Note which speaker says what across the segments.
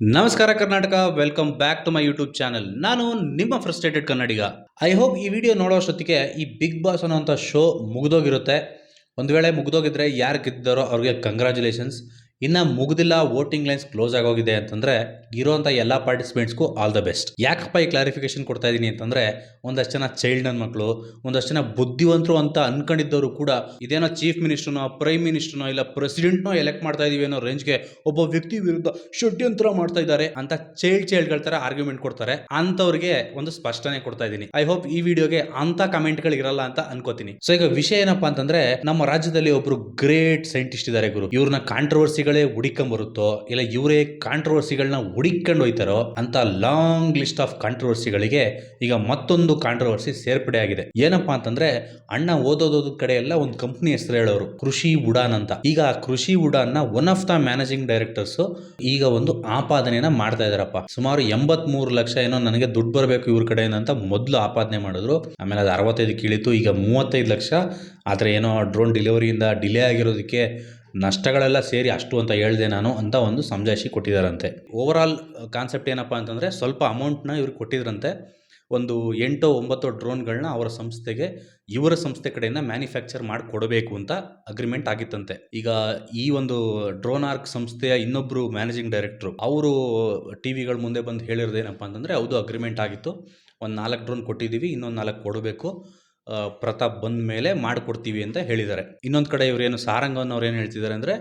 Speaker 1: ನಮಸ್ಕಾರ Karnataka welcome back to my YouTube channel ನಾನು ನಿಮ್ಮ ಫ್ರಸ್ಟ್ರೇಟೆಡ್ ಕನ್ನಡಿಗ. ಐ ಹೋಪ್ ಈ ವಿಡಿಯೋ ನೋಡೋ ಅಷ್ಟೊತ್ತಿಗೆ ಈ ಬಿಗ್ ಬಾಸ್ ಅನ್ನೋಂಥ ಶೋ ಮುಗಿದೋಗಿರುತ್ತೆ. ಒಂದು ವೇಳೆ ಮುಗಿದೋಗಿದ್ರೆ ಯಾರು ಗೆದ್ದಾರೋ ಅವ್ರಿಗೆ ಕಂಗ್ರ್ಯಾಚುಲೇಷನ್ಸ್ ಇನ್ನು ಮುಗ್ದಿಲ್ಲ ವೋಟಿಂಗ್ ಲೈನ್ಸ್ ಕ್ಲೋಸ್ ಆಗೋಗಿದೆ ಅಂತಂದರೆ ಇರೋಂಥ ಎಲ್ಲ ಪಾರ್ಟಿಸಿಪೆಂಟ್ಸ್ಗೂ ಆಲ್ ದ ಬೆಸ್ಟ್ ಯಾಕಪ್ಪ ಈ ಕ್ಲಾರಿಫಿಕೇಶನ್ ಕೊಡ್ತಾ ಇದ್ದೀನಿ ಅಂತಂದರೆ, ಒಂದಷ್ಟು ಜನ ಚೈಲ್ಡ್ ನನ್ನ ಮಕ್ಕಳು ಒಂದಷ್ಟು ಜನ ಬುದ್ಧಿವಂತರು ಅಂತ ಅನ್ಕೊಂಡಿದ್ದವರು ಕೂಡ ಇದೇನೋ ಚೀಫ್ ಮಿನಿಸ್ಟರ್ನೋ ಪ್ರೈಮ್ ಮಿನಿಸ್ಟರ್ನೋ ಇಲ್ಲ ಪ್ರೆಸಿಡೆಂಟ್ನೋ ಎಲೆಕ್ಟ್ ಮಾಡ್ತಾ ಇದೀವಿ ಅನ್ನೋ ರೇಂಜ್ಗೆ ಒಬ್ಬ ವ್ಯಕ್ತಿ ವಿರುದ್ಧ ಷಡ್ಯಂತ್ರ ಮಾಡ್ತಾ ಇದ್ದಾರೆ ಅಂತ ಚೈಲ್ಡ್ ಚೈಲ್ಡ್ಗಳ ಥರ ಆರ್ಗ್ಯುಮೆಂಟ್ ಕೊಡ್ತಾರೆ. ಅಂಥವ್ರಿಗೆ ಒಂದು ಸ್ಪಷ್ಟನೆ ಕೊಡ್ತಾ ಇದ್ದೀನಿ ಐ ಹೋಪ್ ಈ ವಿಡಿಯೋಗೆ ಅಂತ ಕಮೆಂಟ್ಗಳು ಇರಲ್ಲ ಅಂತ ಅನ್ಕೋತೀನಿ. ಸೊ ಈಗ ವಿಷಯ ಏನಪ್ಪಾ ಅಂತಂದ್ರೆ, ನಮ್ಮ ರಾಜ್ಯದಲ್ಲಿ ಒಬ್ರು ಗ್ರೇಟ್ ಸೈಂಟಿಸ್ಟ್ ಇದ್ದಾರೆ ಗುರು. ಇವ್ರನ್ನ ಕಾಂಟ್ರವರ್ಸಿಗಳೇ ಹುಡಿಕೊಂಡ್ ಬರುತ್ತೋ ಇಲ್ಲ ಇವರೇ ಕಾಂಟ್ರವರ್ಸಿಗಳನ್ನ ಹುಡಿಕೊಂಡು ಹೋಯ್ತಾರೋ ಅಂತ ಲಾಂಗ್ ಲಿಸ್ಟ್ ಆಫ್ ಕಾಂಟ್ರವರ್ಸಿಗಳಿಗೆ ಈಗ ಮತ್ತೊಂದು ಕಾಂಟ್ರವರ್ಸಿ ಸೇರ್ಪಡೆ ಆಗಿದೆ. ಏನಪ್ಪಾ ಅಂತಂದ್ರೆ, ಅಣ್ಣ ಓದೋದೋದ ಕಡೆ ಎಲ್ಲ ಒಂದು ಕಂಪ್ನಿ ಹೆಸರು ಹೇಳೋರು, ಕೃಷಿ ಉಡಾನ್ ಅಂತ. ಈಗ ಆ ಕೃಷಿ ಉಡಾನ್ನ one of the managing directors ಈಗ ಒಂದು ಆಪಾದನೆಯನ್ನ ಮಾಡ್ತಾ ಇದಾರಪ್ಪ. ಸುಮಾರು ಎಂಬತ್ ಮೂರು ಲಕ್ಷ ಏನೋ ನನಗೆ ದುಡ್ಡು ಬರಬೇಕು ಇವ್ರ ಕಡೆ ಅಂತ ಮೊದಲು ಆಪಾದನೆ ಮಾಡಿದ್ರು. ಆಮೇಲೆ ಅದು ಅರವತ್ತೈದು ಕೀಳಿತು ಈಗ ಮೂವತ್ತೈದು ಲಕ್ಷ. ಆದರೆ ಏನೋ ಡ್ರೋನ್ ಡೆಲಿವರಿಯಿಂದ ಡಿಲೇ ಆಗಿರೋದಕ್ಕೆ ನಷ್ಟಗಳೆಲ್ಲ ಸೇರಿ ಅಷ್ಟು ಅಂತ ಹೇಳ್ದೆ ನಾನು ಅಂತ ಒಂದು ಸಮಜಾಯಿಷಿ ಕೊಟ್ಟಿದ್ದಾರಂತೆ ಓವರ್ ಆಲ್ ಕಾನ್ಸೆಪ್ಟ್ ಏನಪ್ಪ ಅಂತಂದರೆ ಸ್ವಲ್ಪ ಅಮೌಂಟ್ನ ಇವ್ರಿಗೆ ಕೊಟ್ಟಿದ್ರಂತೆ. ಒಂದು ಎಂಟು ಒಂಬತ್ತು ಡ್ರೋನ್ಗಳನ್ನ ಅವರ ಸಂಸ್ಥೆಗೆ, ಇವರ ಸಂಸ್ಥೆ ಕಡೆಯಿಂದ ಮ್ಯಾನುಫ್ಯಾಕ್ಚರ್ ಮಾಡಿ ಕೊಡಬೇಕು ಅಂತ ಅಗ್ರಿಮೆಂಟ್ ಆಗಿತ್ತಂತೆ. ಈಗ ಈ ಒಂದು ಡ್ರೋನ್ ಆರ್ಕ್ ಸಂಸ್ಥೆಯ ಇನ್ನೊಬ್ಬರು ಮ್ಯಾನೇಜಿಂಗ್ ಡೈರೆಕ್ಟ್ರು ಅವರು ಟಿ ವಿಗಳ ಮುಂದೆ ಬಂದು ಹೇಳಿರೋದೇನಪ್ಪ ಅಂತಂದರೆ ಹೌದು ಅಗ್ರಿಮೆಂಟ್ ಆಗಿತ್ತು. ಒಂದು ನಾಲ್ಕು ಡ್ರೋನ್ ಕೊಟ್ಟಿದ್ದೀವಿ, ಇನ್ನೊಂದು ನಾಲ್ಕು ಕೊಡಬೇಕು. ಪ್ರತಾಪ್ ಬಂದ ಮೇಲೆ ಮಾಡಿಕೊಡ್ತೀವಿ ಅಂತ ಹೇಳಿದ್ದಾರೆ. ಇನ್ನೊಂದು ಕಡೆ ಇವರೇನು ಸಾರಂಗನ್ ಅವ್ರು ಏನು ಹೇಳ್ತಿದ್ದಾರೆ ಅಂದರೆ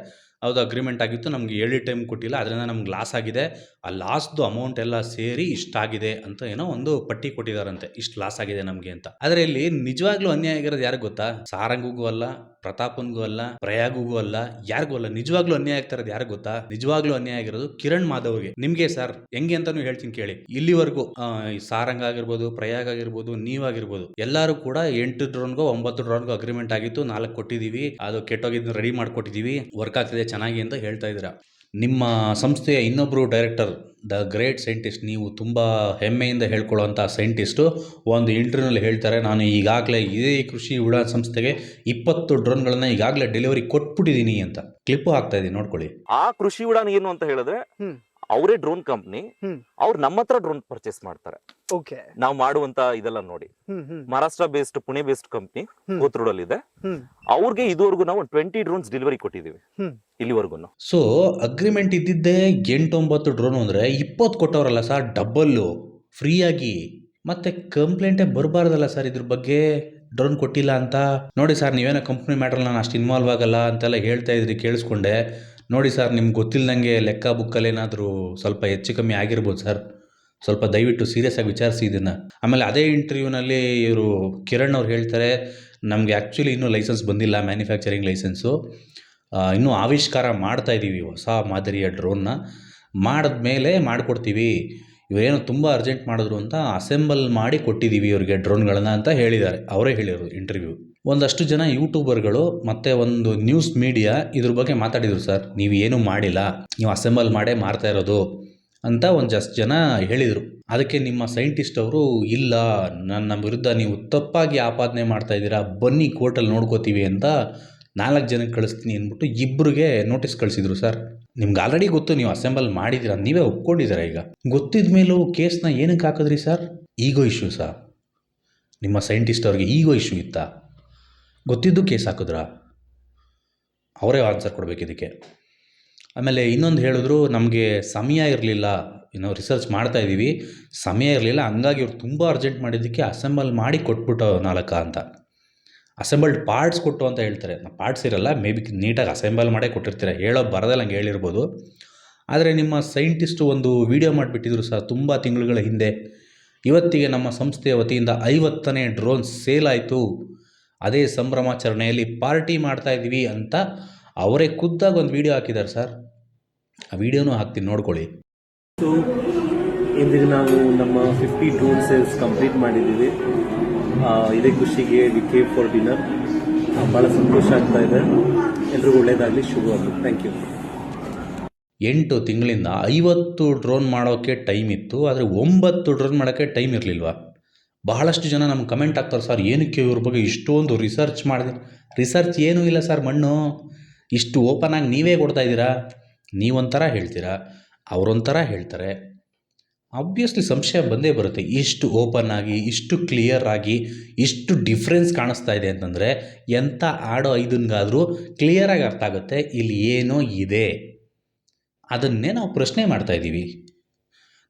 Speaker 1: ಅದು ಅಗ್ರಿಮೆಂಟ್ ಆಗಿತ್ತು, ನಮಗೆ ಏಳಿ ಟೈಮ್ ಕೊಟ್ಟಿಲ್ಲ, ಅದರಿಂದ ನಮ್ಗೆ ಲಾಸ್ ಆಗಿದೆ. ಆ ಲಾಸ್ದು ಅಮೌಂಟ್ ಎಲ್ಲ ಸೇರಿ ಇಷ್ಟಾಗಿದೆ ಅಂತ ಏನೋ ಒಂದು ಪಟ್ಟಿ ಕೊಟ್ಟಿದ್ದಾರಂತೆ, ಇಷ್ಟು ಲಾಸ್ ಆಗಿದೆ ನಮಗೆ ಅಂತ. ಆದರೆ ಇಲ್ಲಿ ನಿಜವಾಗ್ಲೂ ಅನ್ಯಾಯ ಆಗಿರೋದು ಯಾರಿಗೆ ಗೊತ್ತಾ? ಸಾರಂಗಿಗೂ ಅಲ್ಲ ಪ್ರತಾಪನ್ಗೂ ಅಲ್ಲ, ಪ್ರಯಾಗ್ಗೂ ಅಲ್ಲ, ಯಾರಿಗೂ ಅಲ್ಲ, ನಿಜವಾಗ್ಲೂ ಅನ್ಯಾಯ ಆಗ್ತಾ ಯಾರಿಗೆ ಗೊತ್ತಾ? ನಿಜವಾಗ್ಲೂ ಅನ್ಯಾಯ ಆಗಿರೋದು ಕಿರಣ್ ಮಾಧವ್ಗೆ. ನಿಮ್ಗೆ ಸರ್, ಹೆಂಗೆ ಅಂತಾನು ಹೇಳ್ತೀನಿ ಕೇಳಿ. ಇಲ್ಲಿವರೆಗೂ ಸಾರಂಗ್ ಆಗಿರ್ಬೋದು, ಪ್ರಯಾಗ್ ಆಗಿರ್ಬೋದು ನೀವಾಗಿರ್ಬೋದು ಎಲ್ಲರೂ ಕೂಡ ಎಂಟು ಡ್ರೋನ್ಗೋ, ಒಂಬತ್ತು ಡ್ರೋನ್ಗೋ ಅಗ್ರಿಮೆಂಟ್ ಆಗಿತ್ತು. ನಾಲ್ಕು ಕೊಟ್ಟಿದೀವಿ. ಅದು ಕೆಟ್ಟೋಗಿದ್ದು ರೆಡಿ ಮಾಡ್ಕೊಟ್ಟಿದೀವಿ. ವರ್ಕ್ ಆಗ್ತಿದೆ ಚೆನ್ನಾಗಿ ಅಂತ ಹೇಳ್ತಾ ಇದ್ದೀರಾ. ನಿಮ್ಮ ಸಂಸ್ಥೆಯ ಇನ್ನೊಬ್ಬರು ಡೈರೆಕ್ಟರ್ ದ ಗ್ರೇಟ್ ಸೈಂಟಿಸ್ಟ್ ನೀವು ತುಂಬ ಹೆಮ್ಮೆಯಿಂದ ಹೇಳ್ಕೊಳ್ಳುವಂಥ ಸೈಂಟಿಸ್ಟು ಒಂದು ಇಂಟರ್ವ್ಯೂನಲ್ಲಿ ಹೇಳ್ತಾರೆ ನಾನು ಈಗಾಗಲೇ ಇದೇ ಕೃಷಿ ಉಡಾನ್ ಸಂಸ್ಥೆಗೆ ಇಪ್ಪತ್ತು ಡ್ರೋನ್ಗಳನ್ನು ಈಗಾಗಲೇ ಡೆಲಿವರಿ ಕೊಟ್ಬಿಟ್ಟಿದ್ದೀನಿ ಅಂತ ಕ್ಲಿಪ್ಪು ಆಗ್ತಾ ಇದ್ದೀನಿ ನೋಡ್ಕೊಳ್ಳಿ
Speaker 2: ಆ ಕೃಷಿ ಉಡಾನ್ ಏನು ಅಂತ ಹೇಳಿದ್ರೆ
Speaker 3: ಹ್ಮ್.
Speaker 2: ಅವರೇ ಡ್ರೋನ್ ಕಂಪ್ನಿ. ಅವ್ರು ನಮ್ಮ ಹತ್ರ ಡ್ರೋನ್ ಪರ್ಚೇಸ್ ಮಾಡ್ತಾರೆ.
Speaker 3: ಓಕೆ.
Speaker 2: ನಾವು ಮಾಡುವಂತ ಇದೆಲ್ಲ ನೋಡಿ. Maharashtra based Pune based company. ಕೋತ್ರೂಡಲ್ಲಿ ಇದೆ ಅವ್ರಿಗೆ ಇದುವರೆಗೂ ನಾವು ಟ್ವೆಂಟಿ ಡ್ರೋನ್ಸ್ ಡೆಲಿವರಿ ಕೊಟ್ಟಿದೀವಿ. ಇಲ್ಲಿವರೆಗೂ
Speaker 1: ಸೊ ಅಗ್ರಿಮೆಂಟ್ ಇದ್ದಿದ್ದೇ ಎಂಟೊಂಬತ್ತು ಡ್ರೋನ್ ಅಂದ್ರೆ ಇಪ್ಪತ್ತು ಕೊಟ್ಟವರಲ್ಲ ಸರ್ ಡಬ್ಬಲ್ಲು ಫ್ರೀಯಾಗಿ ಮತ್ತೆ ಕಂಪ್ಲೇಂಟೇ ಬರಬಾರ್ದಲ್ಲ ಸರ್ ಇದ್ರ ಬಗ್ಗೆ? ಡ್ರೋನ್ ಕೊಟ್ಟಿಲ್ಲ ಅಂತ. ನೋಡಿ ಸರ್ ನೀವೇನೋ ಕಂಪ್ನಿ ಮ್ಯಾಟ್ರಲ್ಲಿ ನಾನು ಅಷ್ಟು ಇನ್ವಾಲ್ವ್ ಆಗಲ್ಲ ಅಂತೆಲ್ಲ ಹೇಳ್ತಾ ಇದ್ರಿ ಕೇಳಿಸ್ಕೊಂಡೆ. ನೋಡಿ ಸರ್, ನಿಮ್ಗೆ ಗೊತ್ತಿಲ್ಲದಂಗೆ ಲೆಕ್ಕ ಬುಕ್ಕಲ್ಲಿ ಏನಾದರೂ ಸ್ವಲ್ಪ ಹೆಚ್ಚು ಕಮ್ಮಿ ಆಗಿರ್ಬೋದು ಸರ್. ಸ್ವಲ್ಪ ದಯವಿಟ್ಟು ಸೀರಿಯಸ್ ಆಗಿ ವಿಚಾರಿಸಿ ಇದನ್ನು. ಆಮೇಲೆ ಅದೇ ಇಂಟರ್ವ್ಯೂನಲ್ಲಿ ಇವರು ಕಿರಣ್ ಅವ್ರು ಹೇಳ್ತಾರೆ, ನಮಗೆ ಆ್ಯಕ್ಚುಲಿ ಇನ್ನೂ ಲೈಸೆನ್ಸ್ ಬಂದಿಲ್ಲ ಮ್ಯಾನುಫ್ಯಾಕ್ಚರಿಂಗ್ ಲೈಸೆನ್ಸು ಇನ್ನೂ ಆವಿಷ್ಕಾರ ಮಾಡ್ತಾ ಇದ್ದೀವಿ ಹೊಸ ಮಾದರಿಯ ಡ್ರೋನ್ನ ಮಾಡಿದ ಮೇಲೆ ಮಾಡಿಕೊಡ್ತೀವಿ. ಇವರೇನು ತುಂಬ ಅರ್ಜೆಂಟ್ ಮಾಡಿದ್ರು ಅಂತ ಅಸೆಂಬಲ್ ಮಾಡಿ ಕೊಟ್ಟಿದ್ದೀವಿ ಇವರಿಗೆ ಡ್ರೋನ್ಗಳನ್ನ ಅಂತ ಹೇಳಿದ್ದಾರೆ. ಅವರೇ ಹೇಳಿರೋದು ಇಂಟರ್ವ್ಯೂ ಒಂದಷ್ಟು ಜನ ಯೂಟ್ಯೂಬರ್ಗಳು ಮತ್ತು ಒಂದು ನ್ಯೂಸ್ ಮೀಡಿಯಾ ಇದ್ರ ಬಗ್ಗೆ ಮಾತಾಡಿದರು ಸರ್ ನೀವು ಏನೂ ಮಾಡಿಲ್ಲ, ನೀವು ಅಸೆಂಬಲ್ ಮಾಡೇ ಮಾರ್ತಾ ಇರೋದು ಅಂತ ಒಂದಷ್ಟು ಜನ ಹೇಳಿದರು. ಅದಕ್ಕೆ ನಿಮ್ಮ ಸೈಂಟಿಸ್ಟ್ ಅವರು, ಇಲ್ಲ, ನನ್ನ ವಿರುದ್ಧ ನೀವು ತಪ್ಪಾಗಿ ಆಪಾದನೆ ಮಾಡ್ತಾ ಇದ್ದೀರಾ, ಬನ್ನಿ ಕೋರ್ಟಲ್ಲಿ ನೋಡ್ಕೋತೀವಿ ಅಂತ ನಾಲ್ಕು ಜನಕ್ಕೆ ಕಳಿಸ್ತೀನಿ ಅಂದ್ಬಿಟ್ಟು ಇಬ್ಬರಿಗೆ ನೋಟಿಸ್ ಕಳಿಸಿದ್ರು ಸರ್ ನಿಮ್ಗೆ ಆಲ್ರೆಡಿ ಗೊತ್ತು, ನೀವು ಅಸೆಂಬಲ್ ಮಾಡಿದ್ದೀರಾ, ನೀವೇ ಒಪ್ಕೊಂಡಿದ್ದೀರಾ ಈಗ? ಗೊತ್ತಿದ ಮೇಲೂ ಕೇಸ್ನ ಏನಕ್ಕೆ ಹಾಕಿದ್ರಿ ಸರ್ ಈಗೋ ಇಶ್ಯೂ ಸರ್ ನಿಮ್ಮ ಸೈಂಟಿಸ್ಟ್ ಅವ್ರಿಗೆ ಈಗೋ ಇಶ್ಯೂ ಇತ್ತಾ? ಗೊತ್ತಿದ್ದು ಕೇಸ್ ಹಾಕಿದ್ರಾ? ಅವರೇ ಆನ್ಸರ್ ಕೊಡಬೇಕು ಇದಕ್ಕೆ. ಆಮೇಲೆ ಇನ್ನೊಂದು ಹೇಳಿದ್ರು, ನಮಗೆ ಸಮಯ ಇರಲಿಲ್ಲ, ಏನೋ ರಿಸರ್ಚ್ ಮಾಡ್ತಾ ಇದ್ದೀವಿ ಸಮಯ ಇರಲಿಲ್ಲ, ಹಂಗಾಗಿ ಅವ್ರು ತುಂಬ ಅರ್ಜೆಂಟ್ ಮಾಡಿದ್ದಕ್ಕೆ ಅಸೆಂಬಲ್ ಮಾಡಿ ಕೊಟ್ಬಿಟ್ಟು ನಾಲ್ಕ ಅಂತ. ಅಸೆಂಬಲ್ಡ್ ಪಾರ್ಟ್ಸ್ ಕೊಟ್ಟು ಅಂತ ಹೇಳ್ತಾರೆ. ಪಾರ್ಟ್ಸ್ ಇರಲ್ಲ ಮೇ ಬಿ ನೀಟಾಗಿ ಅಸೆಂಬಲ್ ಮಾಡೇ ಕೊಟ್ಟಿರ್ತಾರೆ, ಹೇಳೋ ಬರದಲ್ಲಿ ಹಂಗೆ ಹೇಳಿರ್ಬೋದು. ಆದರೆ ನಿಮ್ಮ ಸೈಂಟಿಸ್ಟು ಒಂದು ವಿಡಿಯೋ ಮಾಡಿಬಿಟ್ಟಿದ್ರು ಸರ್, ತುಂಬ ತಿಂಗಳುಗಳ ಹಿಂದೆ. ಇವತ್ತಿಗೆ ನಮ್ಮ ಸಂಸ್ಥೆಯ ವತಿಯಿಂದ ಐವತ್ತನೇ ಡ್ರೋನ್ ಸೇಲ್ ಆಯಿತು. ಅದೇ ಸಂಭ್ರಮಾಚರಣೆಯಲ್ಲಿ ಪಾರ್ಟಿ ಮಾಡ್ತಾ ಇದ್ದೀವಿ ಅಂತ ಅವರೇ ಖುದ್ದಾಗಿ ಒಂದು ವಿಡಿಯೋ ಹಾಕಿದ್ದಾರೆ ಸರ್. ಆ ವಿಡಿಯೋನೂ ಹಾಕ್ತೀನಿ ನೋಡ್ಕೊಳ್ಳಿ.
Speaker 4: ಸೊ ಇಂದಿಗೆ ನಾವು ನಮ್ಮ ಫಿಫ್ಟಿ ಡ್ರೋನ್ ಸೇಲ್ಸ್ ಕಂಪ್ಲೀಟ್ ಮಾಡಿದ್ದೀವಿ. ಇದೇ ಖುಷಿಗೆ ವಿ ಕೇವ್ ಫಾರ್ ಡಿನ್ನರ್ ಭಾಳ ಸಂತೋಷ ಆಗ್ತಾ ಇದೆ. ಎಲ್ರಿಗೂ ಒಳ್ಳೇದಾಗಲಿ ಶುಭವಾಗಲಿ. ಥ್ಯಾಂಕ್ ಯು
Speaker 1: ಎಂಟು ತಿಂಗಳಿಂದ ಐವತ್ತು ಡ್ರೋನ್ ಮಾಡೋಕ್ಕೆ ಟೈಮ್ ಇತ್ತು ಆದರೆ ಒಂಬತ್ತು ಡ್ರೋನ್ ಮಾಡೋಕ್ಕೆ ಟೈಮ್ ಇರಲಿಲ್ವಾ? ಬಹಳಷ್ಟು ಜನ ನಮ್ಗೆ ಕಮೆಂಟ್ ಆಗ್ತಾರೆ ಸರ್, ಏನಕ್ಕೆ ಇವ್ರ ಬಗ್ಗೆ ಇಷ್ಟೊಂದು ರಿಸರ್ಚ್ ಮಾಡಿದೆ? ರಿಸರ್ಚ್ ಏನೂ ಇಲ್ಲ ಸರ್, ಮಣ್ಣು. ಇಷ್ಟು ಓಪನ್ ಆಗಿ ನೀವೇ ಕೊಡ್ತಾ ಇದ್ದೀರಾ? ನೀವೊಂಥರ ಹೇಳ್ತೀರಾ? ಅವರೊಂಥರ ಹೇಳ್ತಾರೆ. ಆಬ್ವಿಯಸ್ಲಿ ಸಂಶಯ ಬಂದೇ ಬರುತ್ತೆ. ಇಷ್ಟು ಓಪನ್ ಆಗಿ, ಇಷ್ಟು ಕ್ಲಿಯರ್ ಆಗಿ, ಇಷ್ಟು ಡಿಫ್ರೆನ್ಸ್ ಕಾಣಿಸ್ತಾ ಇದೆ ಅಂತಂದರೆ, ಎಂಥ ಆಡೋ ಐದನ್ಗಾದರೂ ಕ್ಲಿಯರಾಗಿ ಅರ್ಥ ಆಗುತ್ತೆ. ಇಲ್ಲಿ ಏನೋ ಇದೆ. ಅದನ್ನೇ ನಾವು ಪ್ರಶ್ನೆ ಮಾಡ್ತಾ ಇದ್ದೀವಿ.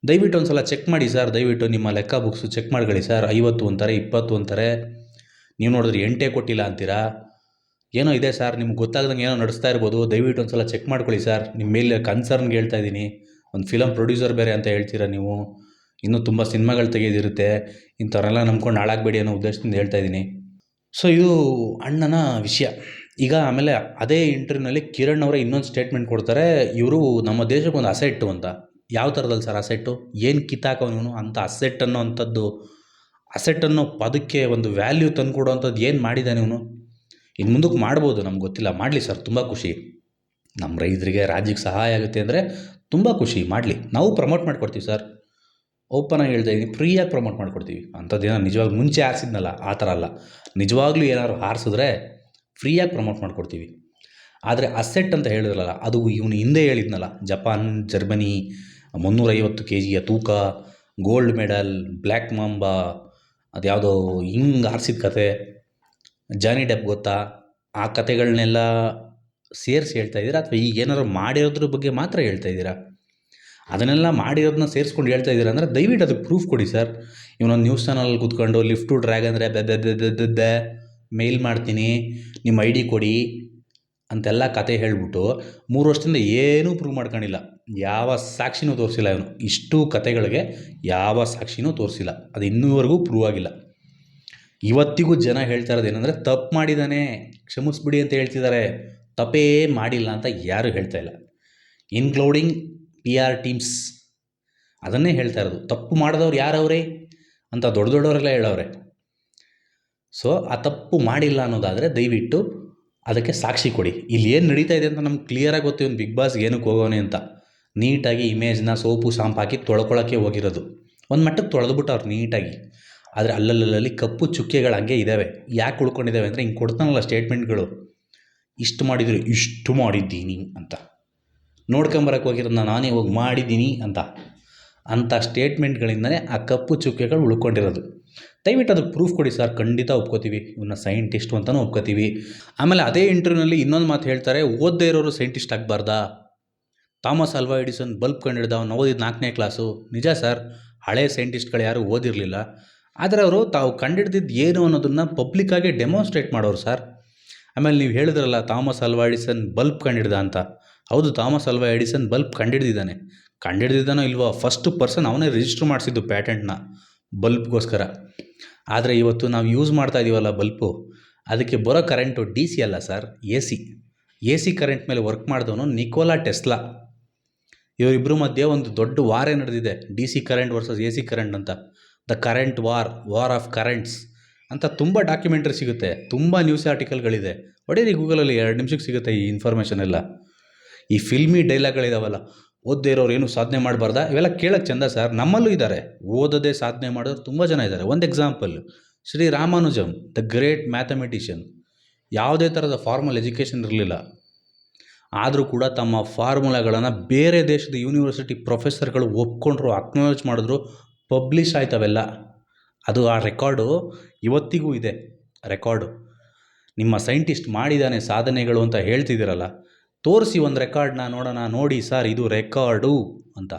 Speaker 1: ದಯವಿಟ್ಟು ಒಂದು ಸಲ ಚೆಕ್ ಮಾಡಿ ಸರ್ ದಯವಿಟ್ಟು ನಿಮ್ಮ ಲೆಕ್ಕ ಬುಕ್ಸು ಚೆಕ್ ಮಾಡ್ಕೊಳ್ಳಿ ಸರ್ ಐವತ್ತು ಅಂತಾರೆ, ಇಪ್ಪತ್ತು ಅಂತಾರೆ. ನೀವು ನೋಡಿದ್ರೆ ಎಂಟೇ ಕೊಟ್ಟಿಲ್ಲ ಅಂತೀರಾ? ಏನೋ ಇದೆ ಸರ್ ನಿಮ್ಗೆ ಗೊತ್ತಾಗ್ದಂಗೆ ಏನೋ ನಡೆಸ್ತಾ ಇರ್ಬೋದು. ದಯವಿಟ್ಟು ಒಂದು ಸಲ ಚೆಕ್ ಮಾಡ್ಕೊಳ್ಳಿ ಸರ್ ನಿಮ್ಮ ಮೇಲೆ ಕನ್ಸರ್ನ್ಗೆ ಹೇಳ್ತಾ ಇದ್ದೀನಿ. ಒಂದು ಫಿಲಮ್ ಪ್ರೊಡ್ಯೂಸರ್ ಬೇರೆ ಅಂತ ಹೇಳ್ತೀರಾ ನೀವು? ಇನ್ನೂ ತುಂಬ ಸಿನಿಮಾಗಳು ತೆಗೆಯೋದಿರುತ್ತೆ ಇಂಥವ್ರನ್ನೆಲ್ಲ ನಂಬ್ಕೊಂಡು ಹಾಳಾಗಬೇಡಿ ಅನ್ನೋ ಉದ್ದೇಶದಿಂದ ಹೇಳ್ತಾ ಇದ್ದೀನಿ. ಸೊ ಇದು ಅಣ್ಣನ ವಿಷಯ. ಈಗ ಆಮೇಲೆ ಅದೇ ಇಂಟರ್ವ್ಯೂನಲ್ಲಿ ಕಿರಣ್ ಅವರ ಇನ್ನೊಂದು ಸ್ಟೇಟ್ಮೆಂಟ್ ಕೊಡ್ತಾರೆ. ಇವರು ನಮ್ಮ ದೇಶಕ್ಕೆ ಒಂದು ಅಸೆಟ್ಟು ಅಂತ. ಯಾವ ಥರದಲ್ಲಿ ಸರ್ ಅಸೆಟ್ಟು ಏನು ಕಿತ್ತಾಕವನು ಅಂಥ ಅಸೆಟ್ ಅನ್ನೋ ಅಂಥದ್ದು ಅಸೆಟ್ ಅನ್ನೋ ಪದಕ್ಕೆ ಒಂದು ವ್ಯಾಲ್ಯೂ ತಂದುಕೊಡೋ ಅಂಥದ್ದು ಏನು ಮಾಡಿದ್ದಾನೆ ಇವನು? ಇನ್ನು ಮುಂದಕ್ಕೆ ಮಾಡ್ಬೋದು, ನಮ್ಗೆ ಗೊತ್ತಿಲ್ಲ. ಮಾಡಲಿ ಸರ್, ತುಂಬ ಖುಷಿ. ನಮ್ಮ ರೈತರಿಗೆ ರಾಜ್ಯಕ್ಕೆ ಸಹಾಯ ಆಗುತ್ತೆ ಅಂದರೆ ತುಂಬ ಖುಷಿ. ಮಾಡಲಿ. ನಾವು ಪ್ರಮೋಟ್ ಮಾಡ್ಕೊಡ್ತೀವಿ ಸರ್. ಓಪನಾಗಿ ಹೇಳ್ತಾ ಇದ್ದೀನಿ ಫ್ರೀಯಾಗಿ ಪ್ರಮೋಟ್ ಮಾಡ್ಕೊಡ್ತೀವಿ. ಅಂಥದ್ದೇನೋ ನಿಜವಾಗ್ಲೂ ಮುಂಚೆ ಹಾರಿಸಿದ್ನಲ್ಲ, ಆ ಥರ ಅಲ್ಲ. ನಿಜವಾಗ್ಲೂ ಏನಾದ್ರು ಹಾರಿಸಿದ್ರೆ ಫ್ರೀಯಾಗಿ ಪ್ರಮೋಟ್ ಮಾಡ್ಕೊಡ್ತೀವಿ. ಆದರೆ ಅಸೆಟ್ ಅಂತ ಹೇಳಿದ್ರಲ್ಲ, ಅದು ಇವನು ಹಿಂದೆ ಹೇಳಿದ್ನಲ್ಲ. ಜಪಾನ್, ಜರ್ಮನಿ ಮುನ್ನೂರೈವತ್ತು ಕೆ ಜಿಯ ತೂಕ ಗೋಲ್ಡ್ ಮೆಡಲ್ ಬ್ಲ್ಯಾಕ್ ಮಾಂಬಾ ಅದ್ಯಾವುದೋ ಹಿಂಗೆ ಆರಿಸಿದ ಕತೆ. ಜಾನಿ ಡೆಪ್ ಗೊತ್ತಾ? ಆ ಕತೆಗಳನ್ನೆಲ್ಲ ಸೇರಿಸಿ ಹೇಳ್ತಾ ಇದ್ದೀರಾ? ಅಥವಾ ಈಗ ಏನಾದ್ರು ಮಾಡಿರೋದ್ರ ಬಗ್ಗೆ ಮಾತ್ರ ಹೇಳ್ತಾ ಇದ್ದೀರಾ? ಅದನ್ನೆಲ್ಲ ಮಾಡಿರೋದನ್ನ ಸೇರಿಸ್ಕೊಂಡು ಹೇಳ್ತಾ ಇದ್ದೀರಾ ಅಂದರೆ ದಯವಿಟ್ಟು ಅದಕ್ಕೆ ಪ್ರೂಫ್ ಕೊಡಿ ಸರ್. ಇವನೊಂದು ನ್ಯೂಸ್ ಚಾನಲ್ ಕೂತ್ಕೊಂಡು ಲಿಫ್ಟ್ ಟು ಡ್ರ್ಯಾಗ್ ಅಂದರೆ ಬೆದ್ದೆ ಮೇಲ್ ಮಾಡ್ತೀನಿ, ನಿಮ್ಮ ಐ ಡಿ ಕೊಡಿ ಅಂತೆಲ್ಲ ಕತೆ ಹೇಳಿಬಿಟ್ಟು ಮೂರು ವರ್ಷದಿಂದ ಏನೂ ಪ್ರೂವ್ ಮಾಡ್ಕೊಂಡಿಲ್ಲ. ಯಾವ ಸಾಕ್ಷಿನೂ ತೋರಿಸಿಲ್ಲ ಇವನು. ಇಷ್ಟು ಕತೆಗಳಿಗೆ ಯಾವ ಸಾಕ್ಷಿನೂ ತೋರಿಸಿಲ್ಲ. ಅದು ಇನ್ನೂವರೆಗೂ ಪ್ರೂವ್ ಆಗಿಲ್ಲ. ಇವತ್ತಿಗೂ ಜನ ಹೇಳ್ತಾ ಇರೋದು ಏನಂದರೆ, ತಪ್ಪು ಮಾಡಿದ್ದಾನೆ ಕ್ಷಮಿಸ್ಬಿಡಿ ಅಂತ ಹೇಳ್ತಿದ್ದಾರೆ ತಪ್ಪೇ ಮಾಡಿಲ್ಲ ಅಂತ ಯಾರೂ ಹೇಳ್ತಾ ಇಲ್ಲ. ಇನ್ಕ್ಲೂಡಿಂಗ್ ಪಿ ಆರ್ ಟೀಮ್ಸ್ ಅದನ್ನೇ ಹೇಳ್ತಾ ಇರೋದು. ತಪ್ಪು ಮಾಡಿದವ್ರು ಯಾರವ್ರೆ? ಅಂತ ದೊಡ್ಡ ದೊಡ್ಡವರೆಲ್ಲ ಹೇಳವ್ರೆ. ಸೊ ಆ ತಪ್ಪು ಮಾಡಿಲ್ಲ ಅನ್ನೋದಾದರೆ ದಯವಿಟ್ಟು ಅದಕ್ಕೆ ಸಾಕ್ಷಿ ಕೊಡಿ. ಇಲ್ಲಿ ಏನು ನಡೀತಾ ಇದೆ ಅಂತ ನಮ್ಗೆ ಕ್ಲಿಯರಾಗಿ ಗೊತ್ತಿವನು ಬಿಗ್ ಬಾಸ್ಗೆ ಏನಕ್ಕೆ ಹೋಗೋನೆ ಅಂತ. ನೀಟಾಗಿ ಇಮೇಜ್ನ ಸೋಪು ಸಾಂಪು ಹಾಕಿ ತೊಳ್ಕೊಳ್ಳೋಕ್ಕೆ ಹೋಗಿರೋದು. ಒಂದು ಮಟ್ಟಕ್ಕೆ ತೊಳೆದ್ಬಿಟ್ಟು ಅವ್ರು ನೀಟಾಗಿ. ಆದರೆ ಅಲ್ಲಲ್ಲಲ್ಲಿ ಕಪ್ಪು ಚುಕ್ಕೆಗಳು ಹಂಗೆ ಇದ್ದಾವೆ ಯಾಕೆ ಉಳ್ಕೊಂಡಿದ್ದಾವೆ ಅಂದರೆ ಹಿಂಗೆ ಕೊಡ್ತಾನಲ್ಲ ಸ್ಟೇಟ್ಮೆಂಟ್ಗಳು. ಇಷ್ಟು ಮಾಡಿದ್ರು, ಇಷ್ಟು ಮಾಡಿದ್ದೀನಿ ಅಂತ. ನೋಡ್ಕೊಂಬರಕ್ಕೆ ಹೋಗಿರೋದನ್ನ ನಾನೇ ಹೋಗಿ ಮಾಡಿದ್ದೀನಿ ಅಂತ. ಅಂಥ ಸ್ಟೇಟ್ಮೆಂಟ್ಗಳಿಂದನೇ ಆ ಕಪ್ಪು ಚುಕ್ಕೆಗಳು ಉಳ್ಕೊಂಡಿರೋದು. ದಯವಿಟ್ಟು ಅದಕ್ಕೆ ಪ್ರೂಫ್ ಕೊಡಿ ಸರ್, ಖಂಡಿತ ಒಪ್ಕೋತೀವಿ. ಇವನ್ನ ಸೈಂಟಿಸ್ಟು ಅಂತಲೂ ಒಪ್ಕೋತೀವಿ. ಆಮೇಲೆ ಅದೇ ಇಂಟರ್ವ್ಯೂನಲ್ಲಿ ಇನ್ನೊಂದು ಮಾತು ಹೇಳ್ತಾರೆ, ಓದದೇ ಇರೋರು ಸೈಂಟಿಸ್ಟ್ ಆಗಬಾರ್ದಾ? ಥಾಮಸ್ ಅಲ್ವಾ ಎಡಿಸನ್ ಬಲ್ಬ್ ಕಂಡಿಡ್ದ ಅವ್ನು ಓದಿದ ನಾಲ್ಕನೇ ಕ್ಲಾಸು. ನಿಜ ಸರ್, ಹಳೆ ಸೈಂಟಿಸ್ಟ್ಗಳು ಯಾರೂ ಓದಿರಲಿಲ್ಲ. ಆದರೆ ಅವರು ತಾವು ಕಂಡಿಡ್ದಿದ್ದು ಏನು ಅನ್ನೋದನ್ನು ಪಬ್ಲಿಕ್ಕಾಗಿ ಡೆಮಾನ್ಸ್ಟ್ರೇಟ್ ಮಾಡೋರು ಸರ್. ಆಮೇಲೆ ನೀವು ಹೇಳಿದ್ರಲ್ಲ, ಥಾಮಸ್ ಅಲ್ವಾ ಎಡಿಸನ್ ಬಲ್ಬ್ ಕಂಡಿಡ್ದ ಅಂತ. ಹೌದು, ಥಾಮಸ್ ಅಲ್ವಾ ಎಡಿಸನ್ ಬಲ್ಬ್ ಕಂಡಿಡ್ದಿದ್ದಾನೆ. ಕಂಡಿಡ್ದಿದ್ದಾನೋ ಇಲ್ವೋ ಫಸ್ಟ್ ಪರ್ಸನ್ ಅವನೇ ರಿಜಿಸ್ಟರ್ ಮಾಡಿಸಿದ್ದು ಪ್ಯಾಟೆಂಟ್ನ ಬಲ್ಬ್ಗೋಸ್ಕರ ಆದರೆ ಇವತ್ತು ನಾವು ಯೂಸ್ ಮಾಡ್ತಾ ಇದ್ದೀವಲ್ಲ ಬಲ್ಪು. ಅದಕ್ಕೆ ಬರೋ ಕರೆಂಟು ಡಿ ಸಿ ಅಲ್ಲ sir A C A C current ಮೇಲೆ ವರ್ಕ್ ಮಾಡಿದವನು ನಿಕೋಲಾ ಟೆಸ್ಲಾ ಇವರಿಬ್ಬರ ಮಧ್ಯೆ ಒಂದು ದೊಡ್ಡ ವಾರೇ ನಡೆದಿದೆ. D C current versus A C current ಅಂತ. The current war war of currents ಅಂತ ತುಂಬ ಡಾಕ್ಯುಮೆಂಟ್ರಿ ಸಿಗುತ್ತೆ. ತುಂಬ ನ್ಯೂಸ್ ಆರ್ಟಿಕಲ್ಗಳಿದೆ ಹೊಡೀರಿ ಗೂಗಲಲ್ಲಿ, ಎರಡು ನಿಮಿಷಕ್ಕೆ ಸಿಗುತ್ತೆ ಈ ಇನ್ಫಾರ್ಮೇಷನ್ ಎಲ್ಲ. ಈ ಫಿಲ್ಮಿ ಡೈಲಾಗ್ಗಳಿದಾವಲ್ಲ ಓದದೇ ಇರೋರು ಏನು ಸಾಧನೆ ಮಾಡಬಾರ್ದಾ? ಇವೆಲ್ಲ ಕೇಳೋಕ್ಕೆ ಚಂದ ಸರ್ ನಮ್ಮಲ್ಲೂ ಇದ್ದಾರೆ. ಓದದೇ ಸಾಧನೆ ಮಾಡೋರು ತುಂಬ ಜನ ಇದ್ದಾರೆ. ಒಂದು example Shri Ramanujam the great mathematician ಯಾವುದೇ ಥರದ ಫಾರ್ಮಲ್ ಎಜುಕೇಷನ್ ಇರಲಿಲ್ಲ. ಆದರೂ ಕೂಡ ತಮ್ಮ ಫಾರ್ಮುಲಾಗಳನ್ನು ಬೇರೆ ದೇಶದ ಯೂನಿವರ್ಸಿಟಿ ಪ್ರೊಫೆಸರ್ಗಳು ಒಪ್ಕೊಂಡ್ರು ಅಕ್ನಾಲೇಜ್ ಮಾಡಿದ್ರು ಪಬ್ಲಿಷ್ ಆಯ್ತವೆಲ್ಲ ಅದು ಆ ರೆಕಾರ್ಡು ಇವತ್ತಿಗೂ ಇದೆ ರೆಕಾರ್ಡು ನಿಮ್ಮ ಸೈಂಟಿಸ್ಟ್ ಮಾಡಿದ್ದಾನೆ ಸಾಧನೆಗಳು ಅಂತ ಹೇಳ್ತಿದ್ದೀರಲ್ಲ, ತೋರಿಸಿ ಒಂದು ರೆಕಾರ್ಡ್ನ ನೋಡೋಣ, ನೋಡಿ ಸರ್, ಇದು ರೆಕಾರ್ಡು ಅಂತ.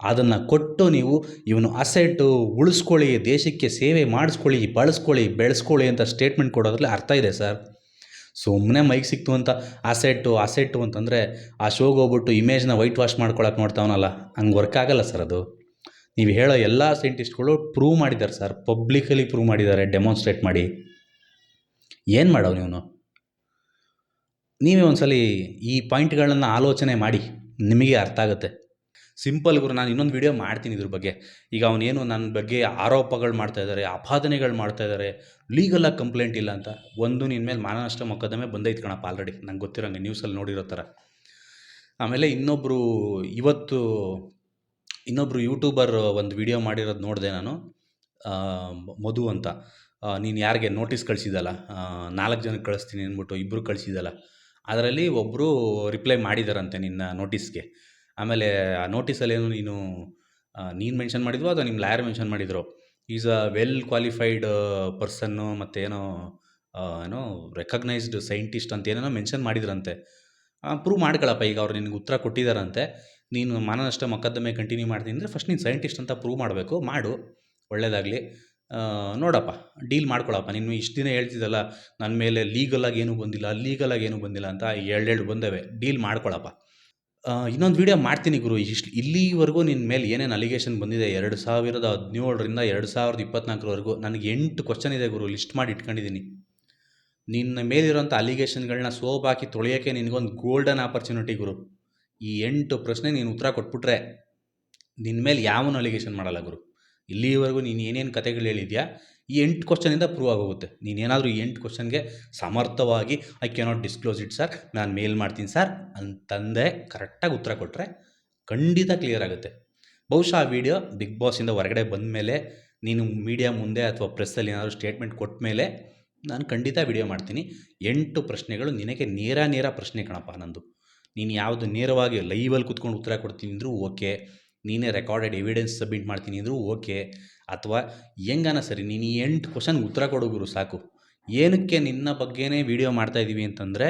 Speaker 1: ಅದನ್ನು ಕೊಟ್ಟು ನೀವು ಇವನು ಅಸೆಟ್ಟು ಉಳಿಸ್ಕೊಳ್ಳಿ, ದೇಶಕ್ಕೆ ಸೇವೆ ಮಾಡಿಸ್ಕೊಳ್ಳಿ, ಬಳಸ್ಕೊಳ್ಳಿ, ಬೆಳೆಸ್ಕೊಳ್ಳಿ ಅಂತ ಸ್ಟೇಟ್ಮೆಂಟ್ ಕೊಡೋದ್ರಲ್ಲಿ ಅರ್ಥ ಇದೆ ಸರ್. ಸುಮ್ಮನೆ ಮೈಕ್ ಸಿಕ್ತು ಅಂತ ಅಸೆಟ್ಟು ಅಸೆಟ್ಟು ಅಂತಂದರೆ ಆ ಶೋಗೆ ಹೋಗ್ಬಿಟ್ಟು ಇಮೇಜ್ನ ವೈಟ್ ವಾಶ್ ಮಾಡ್ಕೊಳಕ್ಕೆ ನೋಡ್ತಾವನಲ್ಲ, ಹಂಗೆ ವರ್ಕ್ ಆಗಲ್ಲ ಸರ್ ಅದು. ನೀವು ಹೇಳೋ ಎಲ್ಲ ಸೈಂಟಿಸ್ಟ್ಗಳು ಪ್ರೂವ್ ಮಾಡಿದ್ದಾರೆ ಸರ್ ಪಬ್ಲಿಕಲಿ ಪ್ರೂವ್ ಮಾಡಿದ್ದಾರೆ ಡೆಮಾನ್ಸ್ಟ್ರೇಟ್ ಮಾಡಿ. ಏನು ಮಾಡೋ ನೀವು ನೀವೇ ಒಂದು ಸಲ ಈ ಪಾಯಿಂಟ್ಗಳನ್ನು ಆಲೋಚನೆ ಮಾಡಿ, ನಿಮಗೆ ಅರ್ಥ ಆಗುತ್ತೆ. ಸಿಂಪಲ್ ಗುರು, ನಾನು ಇನ್ನೊಂದು ವಿಡಿಯೋ ಮಾಡ್ತೀನಿ ಇದ್ರ ಬಗ್ಗೆ. ಈಗ ಅವನೇನು ನನ್ನ ಬಗ್ಗೆ ಆರೋಪಗಳು ಮಾಡ್ತಾ ಇದ್ದಾರೆ ಅಪಾದನೆಗಳು ಮಾಡ್ತಾ ಇದ್ದಾರೆ ಲೀಗಲಾಗಿ ಕಂಪ್ಲೇಂಟ್ ಇಲ್ಲ ಅಂತ, ಒಂದು ನಿನ್ನ ಮೇಲೆ ಮಾನನಷ್ಟ ಮೊಕದ್ದಮೆ ಬಂದೈತೆ ಕಣಪ್ಪ ಆಲ್ರೆಡಿ ನಂಗೆ ಗೊತ್ತಿರೋಂಗೆ ನ್ಯೂಸಲ್ಲಿ ನೋಡಿರೋ ಥರ. ಆಮೇಲೆ ಇನ್ನೊಬ್ಬರು ಇವತ್ತು ಇನ್ನೊಬ್ಬರು ಯೂಟ್ಯೂಬರ್ ಒಂದು ವಿಡಿಯೋ ಮಾಡಿರೋದು ನೋಡಿದೆ ನಾನು ಮಧು ಅಂತ. ನೀನು ಯಾರಿಗೆ ನೋಟಿಸ್ ಕಳಿಸಿದಲ್ಲ ನಾಲ್ಕು ಜನಕ್ಕೆ ಕಳಿಸ್ತೀನಿ ಅಂದ್ಬಿಟ್ಟು ಇಬ್ಬರು ಕಳಿಸಿದಲ್ಲ ಅದರಲ್ಲಿ ಒಬ್ಬರು ರಿಪ್ಲೈ ಮಾಡಿದಾರಂತೆ ನಿನ್ನ ನೋಟಿಸ್ಗೆ ಆಮೇಲೆ ಆ ನೋಟಿಸಲ್ಲೇನು ನೀನು ನೀನು ಮೆನ್ಷನ್ ಮಾಡಿದ್ರು ಅಥವಾ ನಿಮ್ಮ ಲಾಯರ್ ಮೆನ್ಷನ್ ಮಾಡಿದ್ರು? Is a well qualified person ಮತ್ತು ಏನೋ ಆ, ಏನೋ ರೆಕಗ್ನೈಸ್ಡ್ ಸೈಂಟಿಸ್ಟ್ ಅಂತ ಏನೇನೋ ಮೆನ್ಷನ್ ಮಾಡಿದ್ರಂತೆ. ಪ್ರೂವ್ ಮಾಡ್ಕೊಳಪ್ಪ ಈಗ ಅವ್ರು ನಿನಗೆ ಉತ್ತರ ಕೊಟ್ಟಿದ್ದಾರಂತೆ ನೀನು ಮಾನನಷ್ಟ ಮೊಕದ್ದಮೆ ಕಂಟಿನ್ಯೂ ಮಾಡ್ತೀನಿ ಅಂದರೆ ಫಸ್ಟ್ ನೀನು ಸೈಂಟಿಸ್ಟ್ ಅಂತ ಪ್ರೂವ್ ಮಾಡಬೇಕು ಮಾಡು ಒಳ್ಳೆಯದಾಗಲಿ ನೋಡಪ್ಪ ಡೀಲ್ ಮಾಡ್ಕೊಳಪ್ಪ. ನೀನು ಇಷ್ಟು ದಿನ ಹೇಳ್ತಿದ್ದಲ್ಲ ನನ್ನ ಮೇಲೆ ಲೀಗಲಾಗಿ ಏನೂ ಬಂದಿಲ್ಲ ಲೀಗಲಾಗಿ ಏನೂ ಬಂದಿಲ್ಲ ಅಂತ ಎರಡೆರಡು ಬಂದವೆ ಡೀಲ್ ಮಾಡ್ಕೊಳಪ್ಪ. ಇನ್ನೊಂದು ವೀಡಿಯೋ ಮಾಡ್ತೀನಿ ಗುರು. ಇಷ್ಟು ಇಲ್ಲಿವರೆಗೂ ನಿನ್ನ ಮೇಲೆ ಏನೇನು ಅಲಿಗೇಷನ್ ಬಂದಿದೆ? ಎರಡು ಸಾವಿರದ ಹದಿನೇಳರಿಂದ ಎರಡು ಸಾವಿರದ ಇಪ್ಪತ್ನಾಲ್ಕರವರೆಗೂ ನನಗೆ ಎಂಟು ಕ್ವಶನ್ ಇದೆ ಗುರು. ಲಿಸ್ಟ್ ಮಾಡಿ ಇಟ್ಕೊಂಡಿದ್ದೀನಿ ನಿನ್ನ ಮೇಲಿರೋಂಥ ಅಲಿಗೇಷನ್ಗಳನ್ನ ಸೋಪ್ ಹಾಕಿ ತೊಳೆಯೋಕ್ಕೆ ನಿನಗೊಂದು ಗೋಲ್ಡನ್ ಆಪರ್ಚುನಿಟಿ ಗುರು. ಈ ಎಂಟು ಪ್ರಶ್ನೆ ನೀನು ಉತ್ತರ ಕೊಟ್ಬಿಟ್ರೆ ನಿನ್ನ ಮೇಲೆ ಯಾವನು ಅಲಿಗೇಷನ್ ಮಾಡಲ್ಲ ಗುರು. ಇಲ್ಲಿವರೆಗೂ ನೀನು ಏನೇನು ಕತೆಗಳು ಹೇಳಿದ್ಯಾ? ಈ ಎಂಟು ಕ್ವಶನಿಂದ ಪ್ರೂವ್ ಆಗೋಗುತ್ತೆ. ನೀನೇನಾದರೂ ಈ ಎಂಟು ಕ್ವಶನ್ಗೆ ಸಮರ್ಥವಾಗಿ I cannot disclose it sir ನಾನು ಮೇಲ್ ಮಾಡ್ತೀನಿ ಸರ್ ಅಂತಂದೆ ಕರೆಕ್ಟಾಗಿ ಉತ್ತರ ಕೊಟ್ಟರೆ ಖಂಡಿತ ಕ್ಲಿಯರ್ ಆಗುತ್ತೆ. ಬಹುಶಃ ಆ ವಿಡಿಯೋ ಬಿಗ್ ಬಾಸಿಂದ ಹೊರಗಡೆ ಬಂದ ಮೇಲೆ ನೀನು ಮೀಡಿಯಾ ಮುಂದೆ ಅಥವಾ ಪ್ರೆಸ್ಸಲ್ಲಿ ಏನಾದರೂ ಸ್ಟೇಟ್ಮೆಂಟ್ ಕೊಟ್ಟ ಮೇಲೆ ನಾನು ಖಂಡಿತ ವಿಡಿಯೋ ಮಾಡ್ತೀನಿ. ಎಂಟು ಪ್ರಶ್ನೆಗಳು ನಿನಗೆ ನೇರ ನೇರ ಪ್ರಶ್ನೆ ಕಣಪ್ಪ ನಂದು. ನೀನು ಯಾವುದು ನೇರವಾಗಿ ಲೈವಲ್ಲಿ ಕುತ್ಕೊಂಡು ಉತ್ತರ ಕೊಡ್ತೀನಿ ಅಂದರೂ ಓಕೆ ನೀನೇ ರೆಕಾರ್ಡೆಡ್ ಎವಿಡೆನ್ಸ್ ಸಬ್ಮಿಟ್ ಮಾಡ್ತೀನಿ ಅಂದರೂ ಓಕೆ ಅಥವಾ ಹೆಂಗನ ಸರಿ, ನೀನು ಎಂಟು ಕ್ವಶನ್ಗೆ ಉತ್ತರ ಕೊಡು ಗುರು, ಸಾಕು. ಏನಕ್ಕೆ ನಿನ್ನ ಬಗ್ಗೆನೇ ವೀಡಿಯೋ ಮಾಡ್ತಾಯಿದ್ದೀವಿ ಅಂತಂದರೆ